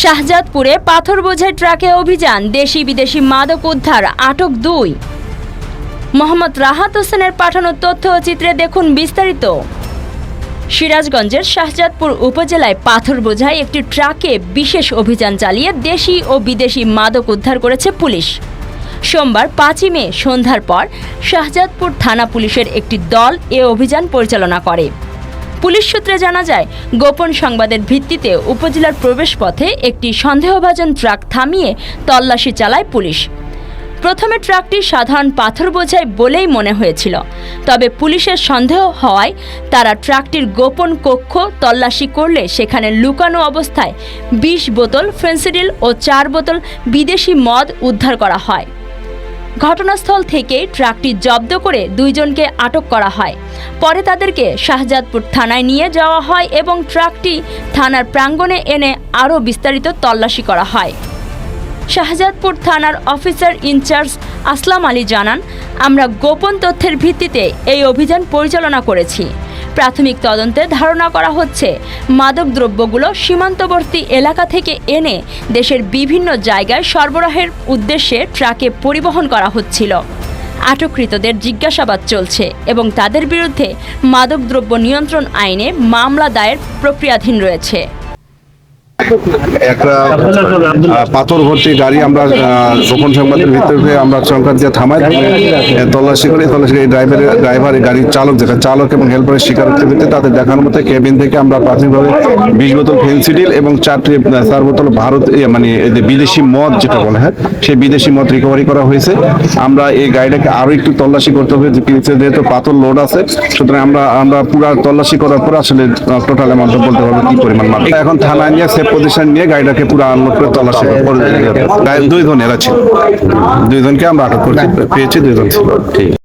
শাহজাদপুরে পাথর বোঝাই ট্রাকে অভিযান, দেশি বিদেশি মাদক উদ্ধার, আটক দুই। মোহাম্মদ রাহাত হোসেনের পাঠানো তথ্য চিত্রে দেখুন বিস্তারিত। সিরাজগঞ্জের শাহজাদপুর উপজেলায় পাথর বোঝাই একটি ট্রাকে বিশেষ অভিযান চালিয়ে দেশি ও বিদেশি মাদক উদ্ধার করেছে পুলিশ। সোমবার পাঁচই মে সন্ধ্যার পর শাহজাদপুর থানা পুলিশের একটি দল এ অভিযান পরিচালনা করে। পুলিশ সূত্রে জানা যায়, গোপন সংবাদের ভিত্তিতে উপজেলার প্রবেশপথে একটি সন্দেহভাজন ট্রাক থামিয়ে তল্লাশি চালায় পুলিশ। প্রথমে ট্রাকটি সাধারণ পাথর বোঝাই বলেই মনে হয়েছিল। তবে পুলিশের সন্দেহ হওয়ায় তারা ট্রাকটির গোপন কক্ষ তল্লাশি করলে সেখানে লুকানো অবস্থায় বিশ বোতল ফেন্সিডিল ও চার বোতল বিদেশি মদ উদ্ধার করা হয়। ঘটনাস্থল থেকে ট্রাকটি জব্দ করে দুইজনকে আটক করা হয়। পরে তাদেরকে শাহজাদপুর থানায় নিয়ে যাওয়া হয় এবং ট্রাকটি থানার প্রাঙ্গণে এনে আরও বিস্তারিত তল্লাশি করা হয়। শাহজাদপুর থানার অফিসার ইনচার্জ আসলাম আলী জানান, আমরা গোপন তথ্যের ভিত্তিতে এই অভিযান পরিচালনা করেছি। প্রাথমিক তদন্তে ধারণা করা হচ্ছে মাদকদ্রব্যগুলো সীমান্তবর্তী এলাকা থেকে এনে দেশের বিভিন্ন জায়গায় সরবরাহের উদ্দেশ্যে ট্রাকে পরিবহন করা হচ্ছিল। আটককৃতদের জিজ্ঞাসাবাদ চলছে এবং তাদের বিরুদ্ধে মাদকদ্রব্য নিয়ন্ত্রণ আইনে মামলা দায়ের প্রক্রিয়াধীন রয়েছে। একটা পাথর ভর্তি গাড়ি আমরা গোপন সংবাদের ভিত্তিতে আমরা সংখ্যা দিয়ে থামাই তল্লাশি করি, তল্লাশি করে ড্রাইভারের ড্রাইভার গাড়ির চালক চালক এবং হেল্পারের স্বীকারোক্তির ভিত্তিতে তাদের দেখানোর মতো কেবিন থেকে আমরা প্রাথমিকভাবে বিশ বোতল ফেন্সিডিল এবং চারটি চার বোতল ভারত মানে বিদেশি মদ যেটা বলে হ্যাঁ সেই বিদেশি মদ রিকভারি করা হয়েছে। আমরা এই গাড়িটাকে আরও একটু তল্লাশি করতে হবে যেহেতু পাথর লোড আছে, সুতরাং আমরা আমরা পুরো তল্লাশি করার পর আসলে টোটাল অ্যামাউন্ট বলতে পারব কি পরিমাণ মাল। এখন থানায় নিয়ে সেফ পজিশন নিয়ে গাড়িটাকে পুরো আনলোড করে তল্লাশি করে। দুই দুইজন এরা ছিল। দুইজনকে আমরা আটক করে পেয়েছি দুইজন ছিল। ঠিক।